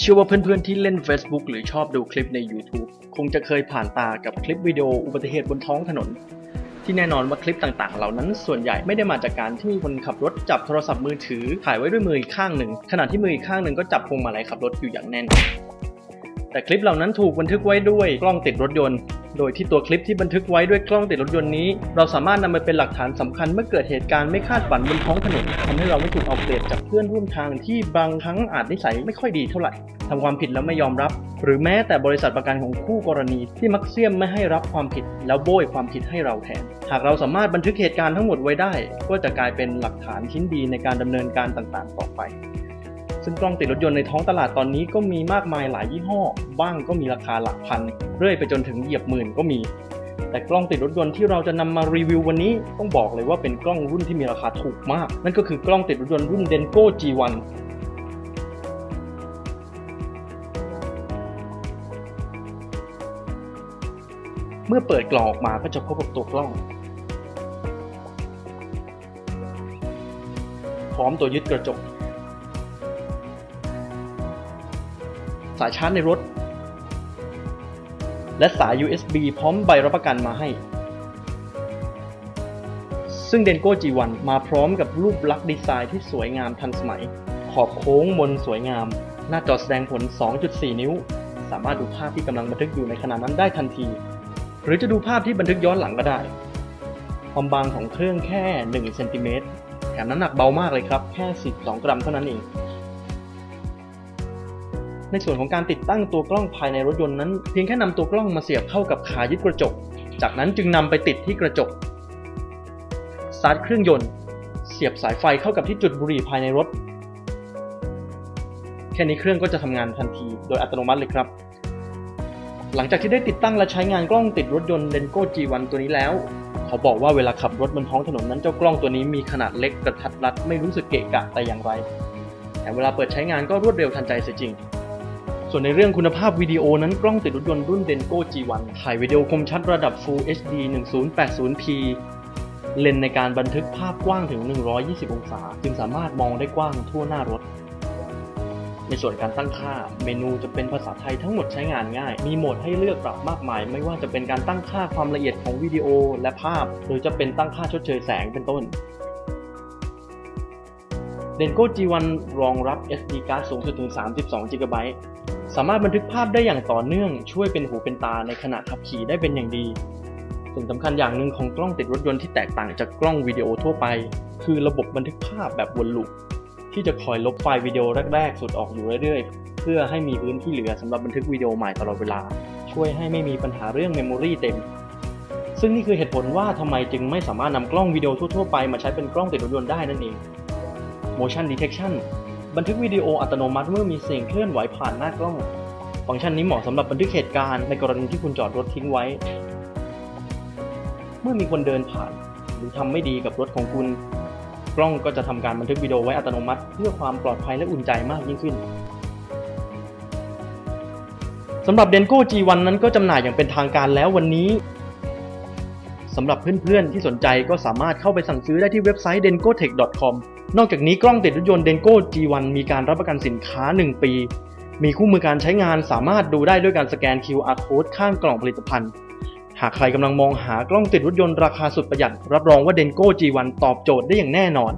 เชื่อว่าเพื่อนๆที่เล่น Facebook หรือชอบดูคลิปใน YouTube คงจะเคยผ่านตากับคลิปวิดีโออุบัติเหตุบนท้องถนน ที่แน่นอนว่าคลิปต่างๆ เหล่านั้นส่วนใหญ่ไม่ได้มาจากการที่มีคนขับรถจับโทรศัพท์มือถือถ่ายไว้ด้วยมืออีกข้างหนึ่งขณะที่มืออีกข้างหนึ่งก็จับพวงมาลัยขับรถอยู่อย่างแน่น แต่คลิปเหล่านั้นถูกบันทึกไว้ด้วยกล้องติดรถยนต์ โดยที่ตัวคลิปที่บันทึกไว้ด้วยกล้องติดรถยนต์นี้ เราสามารถนำไปเป็นหลักฐานสำคัญเมื่อเกิดเหตุการณ์ไม่คาดฝันบนท้องถนนทำให้เราไม่ถูกเอาเปรียบจากเพื่อนร่วมทางที่บางครั้งอาจนิสัยไม่ค่อยดีเท่าไหร่ทำความผิดแล้วไม่ยอมรับ หรือแม้แต่บริษัทประกันของคู่กรณีที่มักเสี่ยมไม่ให้รับความผิด แล้วโบยความผิดให้เราแทน หากเราสามารถบันทึกเหตุการณ์ทั้งหมดไว้ได้ ก็จะกลายเป็นหลักฐานชิ้นดีในการดำเนินการต่างๆ ต่อไป ซึ่งกล้องติดรถยนต์ในท้องตลาดตอนนี้ก็มีมากมายหลายยี่ห้อ บ้างก็มีราคาหลักพัน เรื่อยไปจนถึงเหยียบหมื่นก็มี แต่กล้องติดรถยนต์ที่เราจะนำมารีวิววันนี้ ต้องบอกเลยว่าเป็นกล้องรุ่นที่มีราคาถูกมาก นั่นก็คือกล้องติดรถยนต์รุ่น Denko G1 เมื่อเปิดกล่องออกมาก็จะพบกับตัวกล้อง พร้อมตัวยึดกระจก สายชาร์จในรถ และสาย USB พร้อมใบรับประกันมาให้ ซึ่ง Denko G1 มาพร้อมกับรูปลักษณ์ดีไซน์ที่สวยงามทันสมัย ขอบโค้งมนสวยงาม หน้าจอแสดงผล 2.4 นิ้ว สามารถดูภาพที่กำลังบันทึกอยู่ในขณะนั้นได้ทันที หรือจะดูภาพที่บันทึกย้อนหลังก็ได้ ความบางของเครื่องแค่ 1 เซนติเมตรแถมน้ำหนักเบามากเลยครับ แค่ 12 กรัมเท่านั้นเอง ในส่วนของการติดตั้งตัวกล้องภายในรถยนต์นั้น เพียงแค่นำตัวกล้องมาเสียบเข้ากับขายึดกระจก จากนั้นจึงนำไปติดที่กระจกสตาร์ทเครื่องยนต์ เสียบสายไฟเข้ากับที่จุดบุหรี่ภายในรถ แค่นี้เครื่องก็จะทำงานทันที โดยอัตโนมัติเลยครับ หลังจากที่ได้ติดตั้งและใช้งานกล้องติดรถยนต์ Denko G1 ตัวนี้แล้วเขาบอกว่าเวลาขับรถบนท้องถนนนั้นเจ้ากล้องตัวนี้มีขนาดเล็กกระทัดรัดไม่รู้สึกเกะกะแต่อย่างไร แต่เวลาเปิดใช้งานก็รวดเร็วทันใจเสียจริง ส่วนในเรื่องคุณภาพวิดีโอนั้นกล้องติดรถยนต์รุ่น Denko G1 ถ่ายวิดีโอคมชัดระดับ Full HD 1080p เลนในการบันทึกภาพกว้างถึง 120 องศา จึงสามารถมองได้กว้างทั่วหน้ารถ ในส่วนการตั้งค่า เมนูจะเป็นภาษาไทยทั้งหมดใช้งานง่าย มีโหมดให้เลือกปรับมากมาย ไม่ว่าจะเป็นการตั้งค่าความละเอียดของวิดีโอและภาพ หรือจะเป็นตั้งค่าชดเชยแสงเป็นต้น Denko G1 รองรับ SD card สูงสุดถึง 32 GB สามารถบันทึกภาพได้อย่างต่อเนื่องช่วยเป็นหูเป็นตาในขณะขับขี่ได้เป็นอย่างดี สิ่งสำคัญอย่างหนึ่งของกล้องติดรถยนต์ที่แตกต่างจากกล้องวิดีโอทั่วไป คือระบบบันทึกภาพแบบวนลูปที่จะคอยลบไฟล์วิดีโอแรกๆ สุดออกอยู่เรื่อยๆ เพื่อให้มีพื้นที่เหลือสำหรับบันทึกวิดีโอใหม่ตลอดเวลา ช่วยให้ไม่มีปัญหาเรื่องเมมโมรีเต็ม ซึ่งนี่คือเหตุผลว่าทำไมจึงไม่สามารถนำกล้องวิดีโอทั่วๆไปมาใช้เป็นกล้องติดรถยนต์ได้นั่นเอง motion detection บันทึกวิดีโออัตโนมัติเมื่อมีเสียงเคลื่อนไหวผ่านหน้ากล้อง ฟังก์ชันนี้เหมาะสำหรับบันทึกเหตุการณ์ในกรณีที่คุณจอดรถทิ้งไว้ เมื่อมีคนเดินผ่าน หรือทำไม่ดีกับรถของคุณ กล้องก็จะทำการบันทึกวิดีโอไว้อัตโนมัติ เพื่อความปลอดภัยและอุ่นใจมากยิ่งขึ้นสำหรับ Denko G1 นั้นก็จำหน่ายอย่างเป็นทางการแล้ววันนี้ สำหรับเพื่อนๆ ที่สนใจก็สามารถเข้าไปสั่งซื้อได้ที่เว็บไซต์ denco-tech.com นอกจากนี้กล้องติดรถยนต์ Denko G1 มีการรับประกันสินค้า 1 ปี มีคู่มือการใช้งานสามารถดูได้ด้วยการสแกน QR code ข้างกล่องผลิตภัณฑ์ หากใครกำลังมองหากล้องติดรถยนต์ราคาสุดประหยัด รับรองว่า Denko G1 ตอบโจทย์ได้อย่างแน่นอน